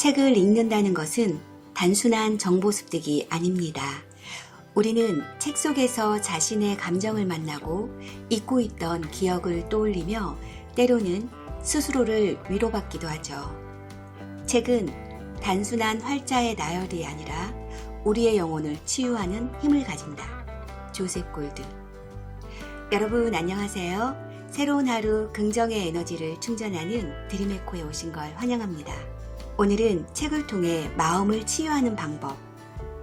책을 읽는다는 것은 단순한 정보 습득이 아닙니다. 우리는 책 속에서 자신의 감정을 만나고 잊고 있던 기억을 떠올리며 때로는 스스로를 위로받기도 하죠. 책은 단순한 활자의 나열이 아니라 우리의 영혼을 치유하는 힘을 가진다. 조셉 골드. 여러분 안녕하세요. 새로운 하루 긍정의 에너지를 충전하는 드림에코에 오신 걸 환영합니다. 오늘은 책을 통해 마음을 치유하는 방법,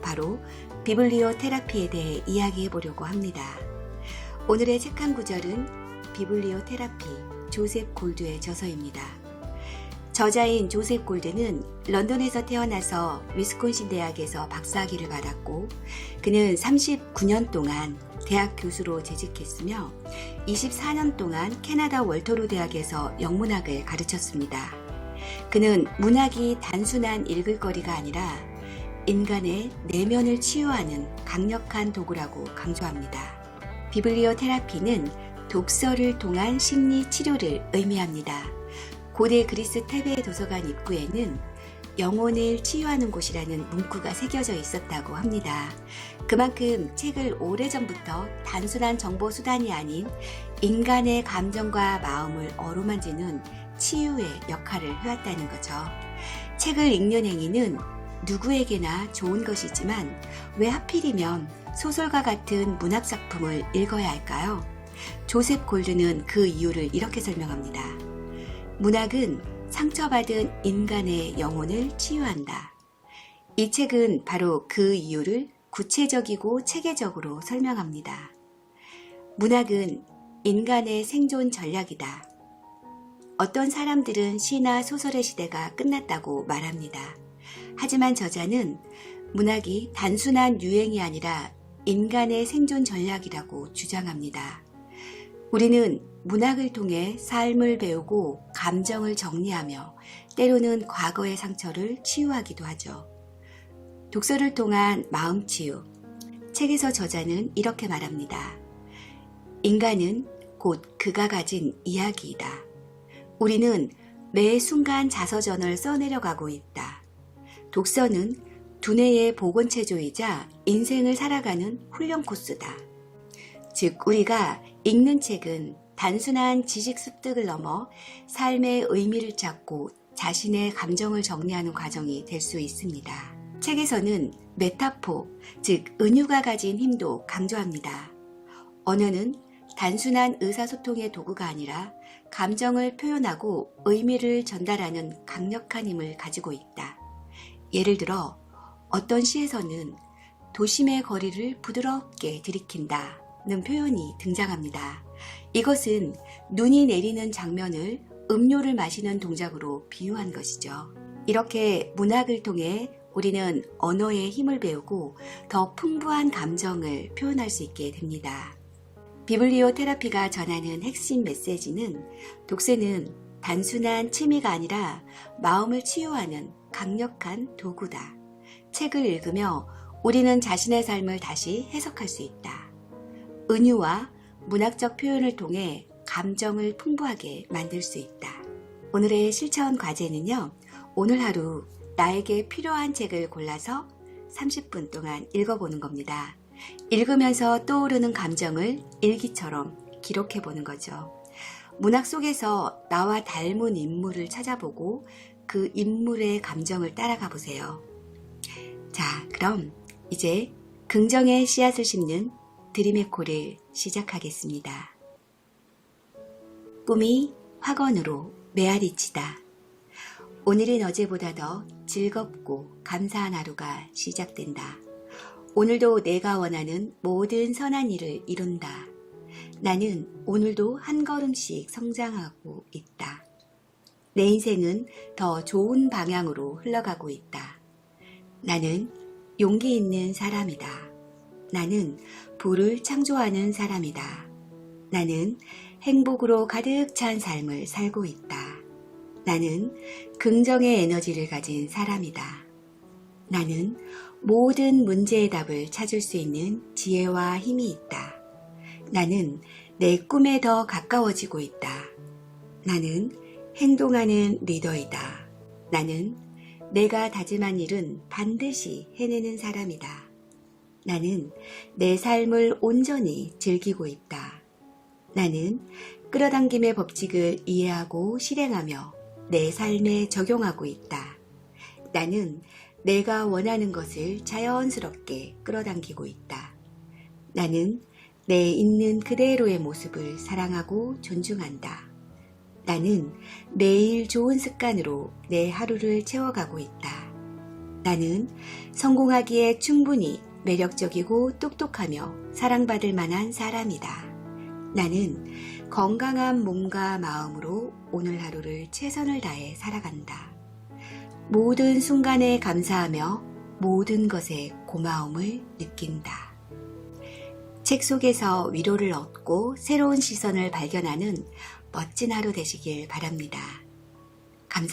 바로 비블리오 테라피에 대해 이야기해 보려고 합니다. 오늘의 책 한 구절은 비블리오 테라피 조셉 골드의 저서입니다. 저자인 조셉 골드는 런던에서 태어나서 위스콘신 대학에서 박사학위를 받았고 그는 39년 동안 대학 교수로 재직했으며 24년 동안 캐나다 월터로 대학에서 영문학을 가르쳤습니다. 그는 문학이 단순한 읽을거리가 아니라 인간의 내면을 치유하는 강력한 도구라고 강조합니다. 비블리오 테라피는 독서를 통한 심리 치료를 의미합니다. 고대 그리스 테베 도서관 입구에는 영혼을 치유하는 곳이라는 문구가 새겨져 있었다고 합니다. 그만큼 책을 오래전부터 단순한 정보 수단이 아닌 인간의 감정과 마음을 어루만지는 치유의 역할을 해왔다는 거죠. 책을 읽는 행위는 누구에게나 좋은 것이지만 왜 하필이면 소설과 같은 문학 작품을 읽어야 할까요? 조셉 골드는 그 이유를 이렇게 설명합니다. 문학은 상처받은 인간의 영혼을 치유한다. 이 책은 바로 그 이유를 구체적이고 체계적으로 설명합니다. 문학은 인간의 생존 전략이다. 어떤 사람들은 시나 소설의 시대가 끝났다고 말합니다. 하지만 저자는 문학이 단순한 유행이 아니라 인간의 생존 전략이라고 주장합니다. 우리는 문학을 통해 삶을 배우고 감정을 정리하며 때로는 과거의 상처를 치유하기도 하죠. 독서를 통한 마음 치유. 책에서 저자는 이렇게 말합니다. 인간은 곧 그가 가진 이야기이다. 우리는 매 순간 자서전을 써내려가고 있다. 독서는 두뇌의 복원체조이자 인생을 살아가는 훈련 코스다. 즉, 우리가 읽는 책은 단순한 지식 습득을 넘어 삶의 의미를 찾고 자신의 감정을 정리하는 과정이 될 수 있습니다. 책에서는 메타포, 즉, 은유가 가진 힘도 강조합니다. 언어는 단순한 의사소통의 도구가 아니라 감정을 표현하고 의미를 전달하는 강력한 힘을 가지고 있다. 예를 들어, 어떤 시에서는 도심의 거리를 부드럽게 들이킨다. 는 표현이 등장합니다. 이것은 눈이 내리는 장면을 음료를 마시는 동작으로 비유한 것이죠. 이렇게 문학을 통해 우리는 언어의 힘을 배우고 더 풍부한 감정을 표현할 수 있게 됩니다. 비블리오 테라피가 전하는 핵심 메시지는 독서는 단순한 취미가 아니라 마음을 치유하는 강력한 도구다. 책을 읽으며 우리는 자신의 삶을 다시 해석할 수 있다. 은유와 문학적 표현을 통해 감정을 풍부하게 만들 수 있다. 오늘의 실천 과제는요, 오늘 하루 나에게 필요한 책을 골라서 30분 동안 읽어보는 겁니다. 읽으면서 떠오르는 감정을 일기처럼 기록해 보는 거죠. 문학 속에서 나와 닮은 인물을 찾아보고 그 인물의 감정을 따라가 보세요. 자, 그럼 이제 긍정의 씨앗을 심는 드림의 코를 시작하겠습니다. 꿈이 확언으로 메아리치다. 오늘은 어제보다 더 즐겁고 감사한 하루가 시작된다. 오늘도 내가 원하는 모든 선한 일을 이룬다. 나는 오늘도 한 걸음씩 성장하고 있다. 내 인생은 더 좋은 방향으로 흘러가고 있다. 나는 용기 있는 사람이다. 나는 부를 창조하는 사람이다. 나는 행복으로 가득 찬 삶을 살고 있다. 나는 긍정의 에너지를 가진 사람이다. 나는 모든 문제의 답을 찾을 수 있는 지혜와 힘이 있다. 나는 내 꿈에 더 가까워지고 있다. 나는 행동하는 리더이다. 나는 내가 다짐한 일은 반드시 해내는 사람이다. 나는 내 삶을 온전히 즐기고 있다. 나는 끌어당김의 법칙을 이해하고 실행하며 내 삶에 적용하고 있다. 나는 내가 원하는 것을 자연스럽게 끌어당기고 있다. 나는 내 있는 그대로의 모습을 사랑하고 존중한다. 나는 매일 좋은 습관으로 내 하루를 채워가고 있다. 나는 성공하기에 충분히 매력적이고 똑똑하며 사랑받을 만한 사람이다. 나는 건강한 몸과 마음으로 오늘 하루를 최선을 다해 살아간다. 모든 순간에 감사하며 모든 것에 고마움을 느낀다. 책 속에서 위로를 얻고 새로운 시선을 발견하는 멋진 하루 되시길 바랍니다.